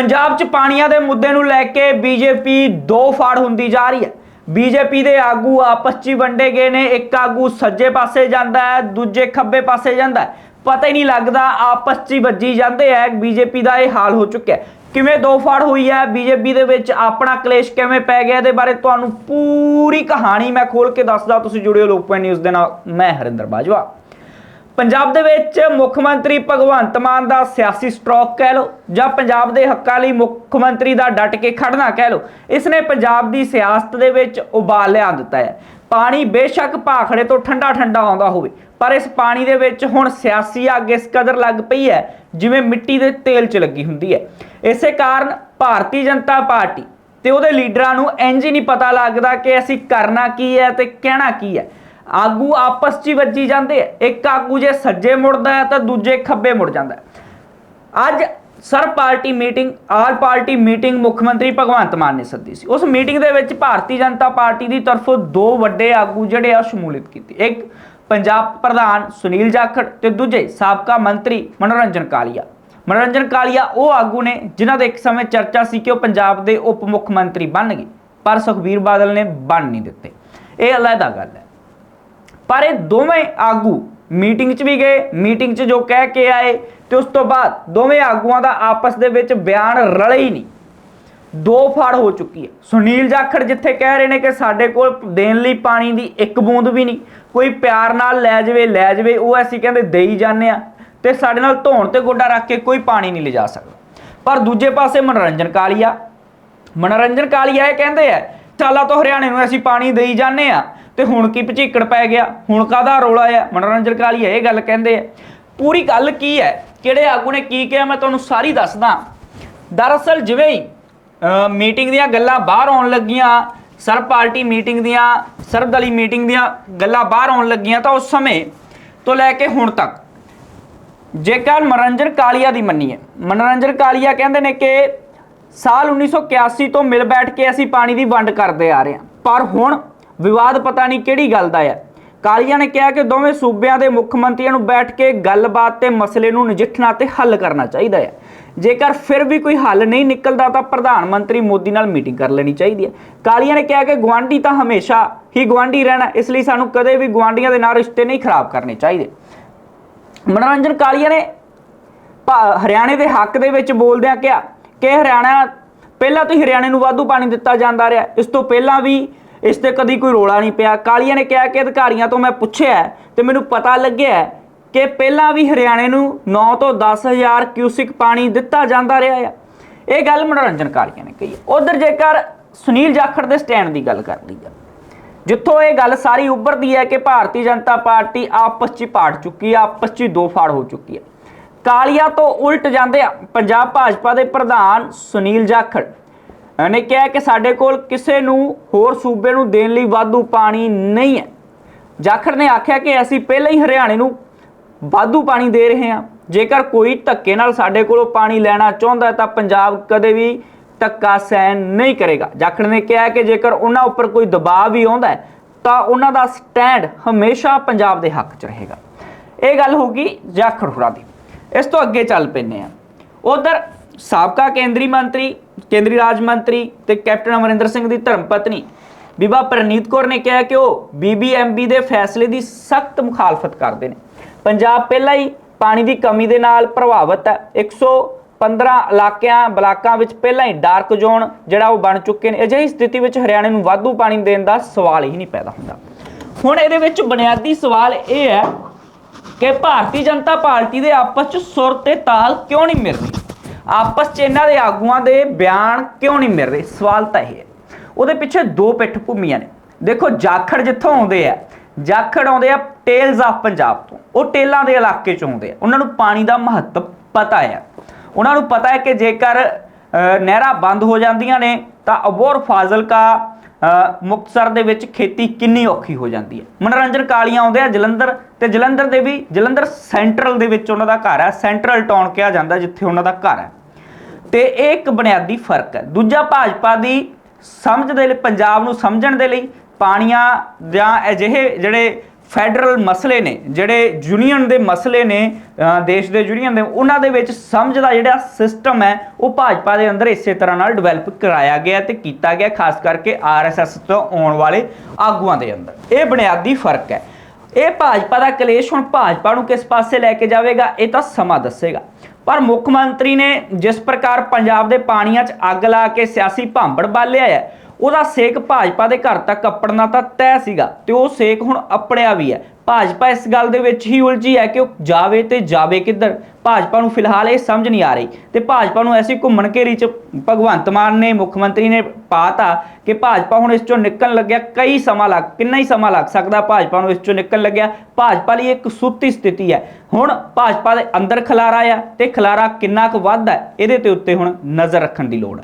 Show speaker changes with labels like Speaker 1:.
Speaker 1: ਪੰਜਾਬ 'ਚ ਪਾਣੀਆਂ ਦੇ ਮੁੱਦੇ ਨੂੰ ਲੈ ਕੇ ਬੀਜੇਪੀ ਦੋ ਫਾੜ ਹੁੰਦੀ ਜਾ ਰਹੀ ਹੈ। ਬੀਜੇਪੀ ਦੇ ਆਗੂ ਆਪਸ 'ਚ ਹੀ ਵੰਡੇ ਗਏ ਨੇ। ਇੱਕ ਆਗੂ ਸੱਜੇ ਪਾਸੇ ਜਾਂਦਾ ਹੈ, ਦੂਜੇ ਖੱਬੇ ਪਾਸੇ ਜਾਂਦਾ ਹੈ। ਪਤਾ ਹੀ ਨਹੀਂ ਲੱਗਦਾ ਆਪਸ 'ਚ ਹੀ ਵੱਜੀ ਜਾਂਦੇ ਹੈ। ਬੀਜੇਪੀ ਦਾ ਇਹ ਹਾਲ ਹੋ ਚੁੱਕਿਆ ਕਿਵੇਂ ਦੋ ਫਾੜ ਹੋਈ ਹੈ? ਬੀਜੇਪੀ ਦੇ ਵਿੱਚ ਆਪਣਾ ਕਲੇਸ਼ ਕਿਵੇਂ ਪੈ ਗਿਆ? ਇਹਦੇ ਬਾਰੇ ਤੁਹਾਨੂੰ ਪੂਰੀ ਕਹਾਣੀ ਮੈਂ ਖੋਲ ਕੇ ਦੱਸਦਾ। ਤੁਸੀਂ ਜੁੜਿਓ ਲੋਕਪਾਲ ਨਿਊਜ਼ ਦੇ ਨਾਲ। ਮੈਂ ਹਰਿੰਦਰ ਬਾਜਵਾ। ਪੰਜਾਬ ਦੇ ਵਿੱਚ ਮੁੱਖ ਮੰਤਰੀ ਭਗਵੰਤ ਮਾਨ ਦਾ ਸਿਆਸੀ ਸਟ੍ਰੋਕ ਕਹਿ ਲਓ ਜਾਂ ਪੰਜਾਬ ਦੇ ਹੱਕਾਂ ਲਈ ਮੁੱਖ ਮੰਤਰੀ ਦਾ ਡਟ ਕੇ ਖੜਨਾ ਕਹਿ ਲਓ ਇਸ ਨੇ ਪੰਜਾਬ ਦੀ ਸਿਆਸਤ ਦੇ ਵਿੱਚ ਉਬਾਲ ਲਿਆ ਦਿੱਤਾ ਹੈ। ਪਾਣੀ ਬੇਸ਼ੱਕ ਭਾਖੜੇ ਤੋਂ ਠੰਡਾ ਠੰਡਾ ਆਉਂਦਾ ਹੋਵੇ, ਪਰ ਇਸ ਪਾਣੀ ਦੇ ਵਿੱਚ ਹੁਣ ਸਿਆਸੀ ਅੱਗ ਇਸ ਕਦਰ ਲੱਗ ਪਈ ਹੈ, ਜਿਵੇਂ ਮਿੱਟੀ ਦੇ ਤੇਲ 'ਚ ਲੱਗੀ ਹੁੰਦੀ ਹੈ। ਇਸੇ ਕਾਰਨ ਭਾਰਤੀ ਜਨਤਾ ਪਾਰਟੀ ਤੇ ਉਹਦੇ ਲੀਡਰਾਂ ਨੂੰ ਇੰਜ ਹੀ ਨਹੀਂ ਪਤਾ ਲੱਗਦਾ ਕਿ ਅਸੀਂ ਕਰਨਾ ਕੀ ਹੈ ਤੇ ਕਹਿਣਾ ਕੀ ਹੈ। ਆਗੂ ਆਪਸ 'ਚ ਹੀ ਵੱਜੀ ਜਾਂਦੇ ਆ। ਇੱਕ ਆਗੂ ਜੇ ਸੱਜੇ ਮੁੜਦਾ ਹੈ ਤਾਂ ਦੂਜੇ ਖੱਬੇ ਮੁੜ ਜਾਂਦਾ ਅੱਜ sir party meeting, all party meeting ਮੁੱਖ ਮੰਤਰੀ ਭਗਵੰਤ ਮਾਨ ਨੇ ਸੱਦੀ ਸੀ। ਉਸ ਮੀਟਿੰਗ ਦੇ ਵਿੱਚ ਭਾਰਤੀ ਜਨਤਾ ਪਾਰਟੀ ਦੀ ਤਰਫੋਂ ਦੋ ਵੱਡੇ ਆਗੂ ਜਿਹੜੇ ਆ ਸ਼ਮੂਲੀਅਤ ਕੀਤੀ। ਇੱਕ ਪੰਜਾਬ ਪ੍ਰਧਾਨ ਸੁਨੀਲ ਜਾਖੜ ਤੇ ਦੂਜੇ ਸਾਬਕਾ ਮੰਤਰੀ ਮਨੋਰੰਜਨ ਕਾਲੀਆ। ਮਨੋਰੰਜਨ ਕਾਲੀਆ ਉਹ ਆਗੂ ਨੇ ਜਿਨ੍ਹਾਂ ਦੇ ਇੱਕ ਸਮੇਂ ਚਰਚਾ ਸੀ ਕਿ ਉਹ ਪੰਜਾਬ ਦੇ ਉਪ ਮੁੱਖ ਮੰਤਰੀ ਬਣਨਗੇ, ਪਰ ਸੁਖਬੀਰ ਬਾਦਲ ਨੇ ਬਣ ਨਹੀਂ ਦਿੱਤੇ। ਇਹ ਅਲੱਗਾ ਗੱਲ ਹੈ। ਪਰ ਇਹ ਦੋਵੇਂ ਆਗੂ ਮੀਟਿੰਗ 'ਚ ਵੀ ਗਏ, ਮੀਟਿੰਗ 'ਚ ਜੋ ਕਹਿ ਕੇ ਆਏ ਤੇ ਉਸ ਤੋਂ ਬਾਅਦ ਦੋਵੇਂ ਆਗੂਆਂ ਦਾ ਆਪਸ ਦੇ ਵਿੱਚ ਬਿਆਨ ਰਲੇ ਹੀ ਨਹੀਂ। ਦੋ ਫਾੜ ਹੋ ਚੁੱਕੀ ਹੈ। ਸੁਨੀਲ ਜਾਖੜ ਜਿੱਥੇ ਕਹਿ ਰਹੇ ਨੇ ਕਿ ਸਾਡੇ ਕੋਲ ਦੇਣ ਲਈ ਪਾਣੀ ਦੀ ਇੱਕ ਬੂੰਦ ਵੀ ਨਹੀਂ, ਕੋਈ ਪਿਆਰ ਨਾਲ ਲੈ ਜਾਵੇ ਲੈ ਜਾਵੇ, ਉਹ ਅਸੀਂ ਕਹਿੰਦੇ ਦੇਈ ਜਾਂਦੇ ਆ ਤੇ ਸਾਡੇ ਨਾਲ ਧੋਣ ਤੇ ਗੋਡਾ ਰੱਖ ਕੇ ਕੋਈ ਪਾਣੀ ਨਹੀਂ ਲਿਜਾ ਸਕਦਾ। ਪਰ ਦੂਜੇ ਪਾਸੇ ਮਨੋਰੰਜਨ ਕਾਲੀਆ ਮਨੋਰੰਜਨ ਕਾਲੀਆ ਇਹ ਕਹਿੰਦੇ ਆ ਸਾਲਾਂ ਤੋਂ ਹਰਿਆਣੇ ਨੂੰ ਅਸੀਂ ਪਾਣੀ ਦੇਈ ਜਾਂਦੇ ਆ ਤੇ ਹੁਣ ਕੀ ਭਚੀਕੜ ਪੈ ਗਿਆ? ਹੁਣ ਕਾਦਾ ਰੋਲਾ ਆ? ਮਨੋਰੰਜਨ ਕਾਲੀਆ ਇਹ ਗੱਲ ਕਹਿੰਦੇ ਆ। ਪੂਰੀ ਗੱਲ ਕੀ ਹੈ? ਕਿਹੜੇ ਆਗੂ ਨੇ ਕੀ ਕਿਹਾ? ਮੈਂ ਤੁਹਾਨੂੰ ਸਾਰੀ ਦੱਸਦਾ। ਦਰਅਸਲ ਜਿਵੇਂ ਹੀ ਮੀਟਿੰਗ ਦੀਆਂ ਗੱਲਾਂ ਬਾਹਰ ਆਉਣ ਲੱਗੀਆਂ, ਸਰਬ ਪਾਰਟੀ ਮੀਟਿੰਗ ਦੀਆਂ ਸਰਬਦਲੀ ਮੀਟਿੰਗ ਦੀਆਂ ਗੱਲਾਂ ਬਾਹਰ ਆਉਣ ਲੱਗੀਆਂ ਤਾਂ ਉਸ ਸਮੇਂ ਤੋਂ ਲੈ ਕੇ ਹੁਣ ਤੱਕ, ਜੇਕਰ ਮਨੋਰੰਜਨ ਕਾਲੀਆ ਦੀ ਮੰਨੀਏ, ਮਨੋਰੰਜਨ ਕਾਲੀਆ ਕਹਿੰਦੇ ਨੇ ਕਿ ਸਾਲ 1981 ਤੋਂ ਮਿਲ ਬੈਠ ਕੇ ਅਸੀਂ ਪਾਣੀ ਦੀ ਵੰਡ ਕਰਦੇ ਆ ਰਹੇ ਹਾਂ। ਪਰ ਹੁਣ ਵਿਵਾਦ ਪਤਾ ਨਹੀਂ ਕਿਹੜੀ ਗੱਲ ਦਾ ਹੈ ਕਾਲੀਆ ਨੇ ਕਿਹਾ ਕਿ ਦੋਵੇਂ ਸੂਬਿਆਂ ਦੇ ਮੁੱਖ ਮੰਤਰੀਆਂ ਨੂੰ ਬੈਠ ਕੇ ਗੱਲਬਾਤ ਤੇ ਮਸਲੇ ਨੂੰ ਨਜਿੱਠਣਾ ਤੇ ਹੱਲ ਕਰਨਾ ਚਾਹੀਦਾ ਹੈ ਜੇਕਰ ਫਿਰ ਵੀ ਕੋਈ ਹੱਲ ਨਹੀਂ ਨਿਕਲਦਾ ਤਾਂ ਪ੍ਰਧਾਨ ਮੰਤਰੀ ਮੋਦੀ ਨਾਲ ਮੀਟਿੰਗ ਕਰ ਲੈਣੀ ਚਾਹੀਦੀ ਹੈ ਕਾਲੀਆ ਨੇ ਕਿਹਾ ਕਿ ਗਵਾਂਢੀ ਤਾਂ ਹਮੇਸ਼ਾ ਹੀ ਗਵਾਂਢੀ ਰਹਿਣਾ, ਇਸ ਲਈ ਸਾਨੂੰ ਕਦੇ ਵੀ ਗਵਾਂਢੀਆਂ ਦੇ ਨਾਲ ਰਿਸ਼ਤੇ ਨਹੀਂ ਖਰਾਬ ਕਰਨੇ ਚਾਹੀਦੇ। ਮਨੋਰੰਜਨ ਕਾਲੀਆ ਨੇ ਭਾ- ਹਰਿਆਣੇ ਦੇ ਹੱਕ ਦੇ ਵਿੱਚ ਬੋਲਦਿਆਂ ਕਿਹਾ ਕਿ ਹਰਿਆਣਾ, ਪਹਿਲਾਂ ਤੋਂ ਹੀ ਹਰਿਆਣੇ ਨੂੰ ਵਾਧੂ ਪਾਣੀ ਦਿੱਤਾ ਜਾਂਦਾ ਰਿਹਾ। ਇਸ ਤੋਂ ਪਹਿਲਾਂ ਵੀ ਇਸ ਤੇ ਕਦੀ ਕੋਈ ਰੋਲਾ ਨਹੀਂ ਪਿਆ। ਕਾਲੀਆ ਨੇ ਕਿਹਾ ਕਿ ਅਧਿਕਾਰੀਆਂ ਤੋਂ ਮੈਂ ਪੁੱਛਿਆ ਤੇ ਮੈਨੂੰ ਪਤਾ ਲੱਗਿਆ ਕਿ ਪਹਿਲਾਂ ਵੀ ਹਰਿਆਣੇ ਨੂੰ 9 ਤੋਂ 10000 ਕਿਊਸਿਕ ਪਾਣੀ ਦਿੱਤਾ ਜਾਂਦਾ ਰਿਹਾ ਹੈ ਇਹ ਗੱਲ ਮਨੋਰੰਜਨ ਕਾਲੀਆ ਨੇ ਕਹੀ ਉਧਰ ਜੇਕਰ ਸੁਨੀਲ ਜਾਖੜ ਦੇ ਸਟੈਂਡ ਦੀ ਗੱਲ ਕਰਦੀ ਹੈ ਜਿੱਥੋਂ ਇਹ ਗੱਲ ਸਾਰੀ ਉੱਭਰਦੀ ਹੈ ਕਿ ਭਾਰਤੀ ਜਨਤਾ ਪਾਰਟੀ ਆਪਸ 'ਚ ਪਾੜ ਚੁੱਕੀ ਹੈ, ਆਪਸ 'ਚ ਦੋ ਫਾੜ ਹੋ ਚੁੱਕੀ ਹੈ। ਕਾਲੀਆ ਤੋਂ ਉਲਟ ਜਾਂਦੇ ਆ ਪੰਜਾਬ ਭਾਜਪਾ ਦੇ ਪ੍ਰਧਾਨ ਸੁਨੀਲ ਜਾਖੜ। ਨੇ ਕਿਹਾ ਕਿ ਸਾਡੇ ਕੋਲ ਕਿਸੇ ਨੂੰ ਹੋਰ ਸੂਬੇ ਨੂੰ ਦੇਣ ਲਈ ਵਾਧੂ ਪਾਣੀ ਨਹੀਂ ਹੈ। ਜਾਖੜ ਨੇ ਆਖਿਆ ਕਿ ਅਸੀਂ ਪਹਿਲਾਂ ਹੀ ਹਰਿਆਣੇ ਨੂੰ ਵਾਧੂ ਪਾਣੀ ਦੇ ਰਹੇ ਹਾਂ। ਜੇਕਰ ਕੋਈ ਧੱਕੇ ਨਾਲ ਸਾਡੇ ਕੋਲੋਂ ਪਾਣੀ ਲੈਣਾ ਚਾਹੁੰਦਾ ਤਾਂ ਪੰਜਾਬ ਕਦੇ ਵੀ ਧੱਕਾ ਸਹਿਣ ਨਹੀਂ ਕਰੇਗਾ। ਜਾਖੜ ਨੇ ਕਿਹਾ ਕਿ ਜੇਕਰ ਉਹਨਾਂ ਉੱਪਰ ਕੋਈ ਦਬਾਅ ਵੀ ਆਉਂਦਾ ਤਾਂ ਉਹਨਾਂ ਦਾ ਸਟੈਂਡ ਹਮੇਸ਼ਾ ਪੰਜਾਬ ਦੇ ਹੱਕ 'ਚ ਰਹੇਗਾ। ਇਹ ਗੱਲ ਹੋਗੀ ਜਾਖੜ ਹੁਰਾਂ ਦੀ। ਇਸ ਤੋਂ ਅੱਗੇ ਚੱਲ ਪੈਨੇ ਆ ਉਧਰ ਸਾਬਕਾ ਕੇਂਦਰੀ ਮੰਤਰੀ ਕੇਂਦਰੀ ਰਾਜ ਮੰਤਰੀ ਤੇ ਕੈਪਟਨ ਅਮਰਿੰਦਰ ਸਿੰਘ ਦੀ ਧਰਮ ਪਤਨੀ ਬੀਬਾ ਪ੍ਰਨੀਤ ਕੌਰ ਨੇ ਕਿਹਾ ਕਿ ਉਹ ਬੀਬੀਐਮਬੀ ਦੇ ਫੈਸਲੇ ਦੀ ਸਖਤ ਮੁਖਾਲਫਤ ਕਰਦੇ ਨੇ। ਪੰਜਾਬ ਪਹਿਲਾਂ ਹੀ ਪਾਣੀ ਦੀ ਕਮੀ ਦੇ ਨਾਲ ਪ੍ਰਭਾਵਿਤ ਹੈ। 115 ਇਲਾਕਿਆਂ, ਬਲਾਕਾਂ ਵਿੱਚ ਪਹਿਲਾਂ ਹੀ ਡਾਰਕ ਜ਼ੋਨ ਜਿਹੜਾ ਉਹ ਬਣ ਚੁੱਕੇ ਨੇ। ਅਜਿਹੀ ਸਥਿਤੀ ਵਿੱਚ ਹਰਿਆਣੇ ਨੂੰ ਵਾਧੂ ਪਾਣੀ ਦੇਣ ਦਾ ਸਵਾਲ ਹੀ ਨਹੀਂ ਪੈਦਾ ਹੁੰਦਾ। ਹੁਣ ਇਹਦੇ ਵਿੱਚ ਬੁਨਿਆਦੀ ਸਵਾਲ ਇਹ ਹੈ ਕਿ ਭਾਰਤੀ ਜਨਤਾ ਪਾਰਟੀ ਦੇ ਆਪਸ 'ਚ ਸੁਰ ਤੇ ਤਾਲ ਕਿਉਂ ਨਹੀਂ ਮਿਲ ਰਹੀ ਆਪਸ 'ਚ ਇਹਨਾਂ ਦੇ ਆਗੂਆਂ ਦੇ ਬਿਆਨ ਕਿਉਂ ਨਹੀਂ ਮਿਲ ਰਹੇ? ਸਵਾਲ ਤਾਂ ਇਹ ਹੈ। ਉਹਦੇ ਪਿੱਛੇ ਦੋ ਪਿੱਠ ਭੂਮੀਆਂ ਨੇ। ਦੇਖੋ, ਜਾਖੜ ਜਿੱਥੋਂ ਆਉਂਦੇ ਆ, ਜਾਖੜ ਆਉਂਦੇ ਆ ਟੇਲਸ ਆਫ ਪੰਜਾਬ ਤੋਂ। ਉਹ ਟੇਲਾਂ ਦੇ ਇਲਾਕੇ 'ਚ ਆਉਂਦੇ ਆ। ਉਹਨਾਂ ਨੂੰ ਪਾਣੀ ਦਾ ਮਹੱਤਵ ਪਤਾ ਹੈ ਉਹਨਾਂ ਨੂੰ ਪਤਾ ਹੈ ਕਿ ਜੇਕਰ ਨਹਿਰਾਂ ਬੰਦ ਹੋ ਜਾਂਦੀਆਂ ਨੇ, ਤਾਂ ਅਬੋਰ ਫਾਜ਼ਿਲਕਾ ਮੁਕਤਸਰ ਦੇ ਵਿੱਚ ਖੇਤੀ ਕਿੰਨੀ ਔਖੀ ਹੋ ਜਾਂਦੀ ਹੈ। ਮਨੋਰੰਜਨ ਕਾਲੀਆਂ ਆਉਂਦੇ ਆ, ਜਲੰਧਰ ਤੇ ਜਲੰਧਰ ਦੇ ਵੀ, ਜਲੰਧਰ ਸੈਂਟਰਲ ਦੇ ਵਿੱਚ ਉਹਨਾਂ ਦਾ ਘਰ ਹੈ ਸੈਂਟਰਲ ਟਾਊਨ ਕਿਹਾ ਜਾਂਦਾ, ਜਿੱਥੇ ਉਹਨਾਂ ਦਾ ਘਰ ਹੈ ਤੇ ਇਹ ਇੱਕ ਬੁਨਿਆਦੀ ਫ਼ਰਕ ਹੈ। ਦੂਜਾ ਭਾਜਪਾ ਦੀ ਸਮਝ ਦੇ ਲਈ, ਪੰਜਾਬ ਨੂੰ ਸਮਝਣ ਦੇ ਲਈ ਪਾਣੀਆਂ ਜਾਂ ਅਜਿਹੇ ਜਿਹੜੇ ਫੈਡਰਲ ਮਸਲੇ ਨੇ, ਜਿਹੜੇ ਯੂਨੀਅਨ ਦੇ ਮਸਲੇ ਨੇ ਦੇਸ਼ ਦੇ ਯੂਨੀਅਨ ਦੇ, ਉਹਨਾਂ ਦੇ ਵਿੱਚ ਸਮਝ ਦਾ ਜਿਹੜਾ ਸਿਸਟਮ ਹੈ, ਉਹ ਭਾਜਪਾ ਦੇ ਅੰਦਰ ਇਸੇ ਤਰ੍ਹਾਂ ਨਾਲ ਡਿਵੈਲਪ ਕਰਾਇਆ ਗਿਆ ਤੇ ਕੀਤਾ ਗਿਆ, ਖਾਸ ਕਰਕੇ ਆਰਐਸਐਸ ਤੋਂ ਆਉਣ ਵਾਲੇ ਆਗੂਆਂ ਦੇ ਅੰਦਰ। ਇਹ ਬੁਨਿਆਦੀ ਫ਼ਰਕ ਹੈ। ਇਹ ਭਾਜਪਾ ਦਾ ਕਲੇਸ਼ ਹੁਣ ਭਾਜਪਾ ਨੂੰ ਕਿਸ ਪਾਸੇ ਲੈ ਕੇ ਜਾਵੇਗਾ, ਇਹ ਤਾਂ ਸਮਾਂ ਦੱਸੇਗਾ। ਪਰ ਮੁੱਖ ਮੰਤਰੀ ਨੇ ਜਿਸ ਪ੍ਰਕਾਰ ਪੰਜਾਬ ਦੇ ਪਾਣੀਆਂ 'ਚ ਅੱਗ ਲਾ ਕੇ ਸਿਆਸੀ ਭਾਂਬੜ ਬਾਲਿਆ ਹੈ, ਉਹਦਾ ਸੇਕ ਭਾਜਪਾ ਦੇ ਘਰ ਤੱਕ ਅੱਪੜਨਾ ਤਾਂ ਤੈਅ ਸੀਗਾ ਤੇ ਉਹ ਸੇਕ ਹੁਣ ਅਪੜਿਆ ਵੀ ਹੈ। ਭਾਜਪਾ ਇਸ ਗੱਲ ਦੇ ਵਿੱਚ ਹੀ ਉਲਝੀ ਹੈ ਕਿ ਉਹ ਜਾਵੇ ਤੇ ਜਾਵੇ ਕਿੱਧਰ? ਭਾਜਪਾ ਨੂੰ ਫਿਲਹਾਲ ਇਹ ਸਮਝ ਨਹੀਂ ਆ ਰਹੀ ਤੇ ਭਾਜਪਾ ਨੂੰ ਐਸੀ ਘੁੰਮਣ ਘੇਰੀ ਚ ਭਗਵੰਤ ਮਾਨ ਨੇ, ਮੁੱਖ ਮੰਤਰੀ ਨੇ ਪਾਤਾ ਕਿ ਭਾਜਪਾ ਹੁਣ ਇਸ ਚੋਂ ਨਿਕਲਣ ਲੱਗਿਆ ਕਈ ਸਮਾਂ ਲੱਗ, ਕਿੰਨਾ ਹੀ ਸਮਾਂ ਲੱਗ ਸਕਦਾ ਭਾਜਪਾ ਨੂੰ ਇਸ ਚੋਂ ਨਿਕਲਣ ਲੱਗਿਆ? ਭਾਜਪਾ ਲਈ ਇੱਕ ਸੁੱਤੀ ਸਥਿਤੀ ਹੈ। ਹੁਣ ਭਾਜਪਾ ਦੇ ਅੰਦਰ ਖਲਾਰਾ ਆ ਤੇ ਖਲਾਰਾ ਕਿੰਨਾ ਕੁ ਵੱਧਦਾ ਇਹਦੇ ਤੇ ਉੱਤੇ ਹੁਣ ਨਜ਼ਰ ਰੱਖਣ ਦੀ ਲੋੜ ਹੈ।